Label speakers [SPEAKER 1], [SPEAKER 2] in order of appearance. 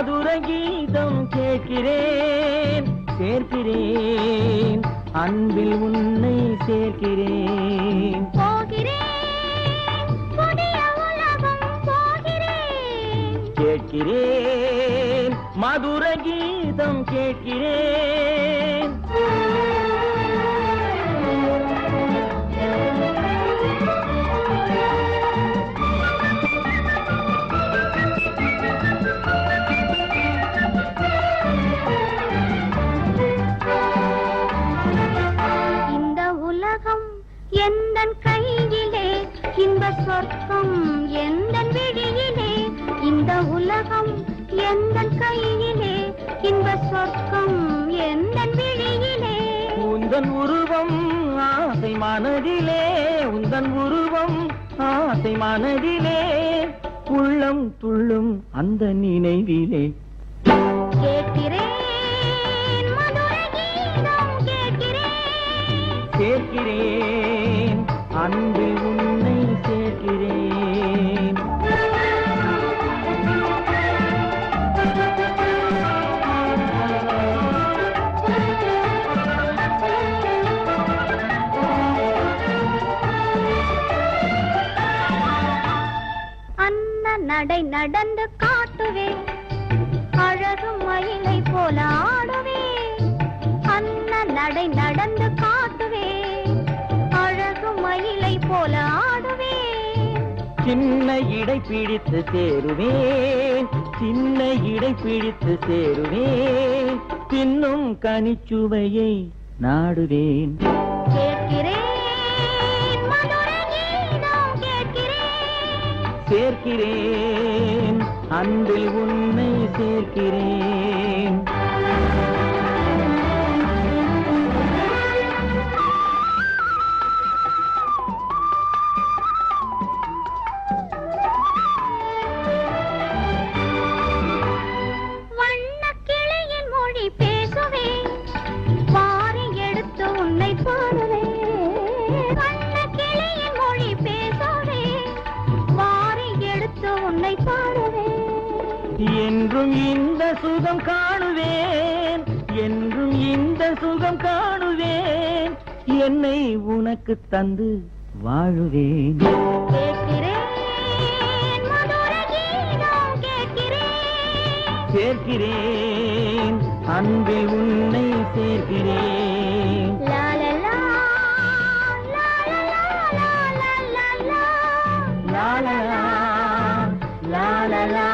[SPEAKER 1] மதுர கீதம் கேட்கிறேன் சேர்க்கிறேன். அன்பில் உன்னை சேர்க்கிறேன். கேட்கிறேன் மதுர கீதம் கேட்கிறேன்.
[SPEAKER 2] எந்தன் கையிலே இன்ப சொர்க்கம் எந்தன் விழியிலே இந்த உலகம் எந்தன் கையிலே இன்ப சொர்க்கம் எந்தன் விழியிலே?
[SPEAKER 1] உந்தன் உருவம் ஆசை மனதிலே உந்தன் உருவம் ஆசை மனதிலே உள்ளம் துள்ளும் அந்த நினைவிலே.
[SPEAKER 2] கேட்கிறேன்.
[SPEAKER 1] சேர்க்கிறேன். அன்பில் உன்னை சேர்க்கிறேன்.
[SPEAKER 2] அன்ன நடை நடந்து காட்டுவேன். அழகு மயிலை போல ஆடுவேன்
[SPEAKER 1] சின்ன இடை பிடித்து சேருவேன் சின்ன இடை பிடித்து சேருவேன் பின்னும் கனிச்சுவையை நாடுவேன். சேர்க்கிறேன் அன்பில் உன்னை சேர்க்கிறேன்.
[SPEAKER 2] உன்னை பாடுவேன்.
[SPEAKER 1] என்றும் இந்த சுகம் காணுவேன். என்றும் இந்த சுகம் காணுவேன். என்னை உனக்கு தந்து வாழுவேன்.
[SPEAKER 2] கேட்கிறேன்
[SPEAKER 1] அன்பில் உன்னை la la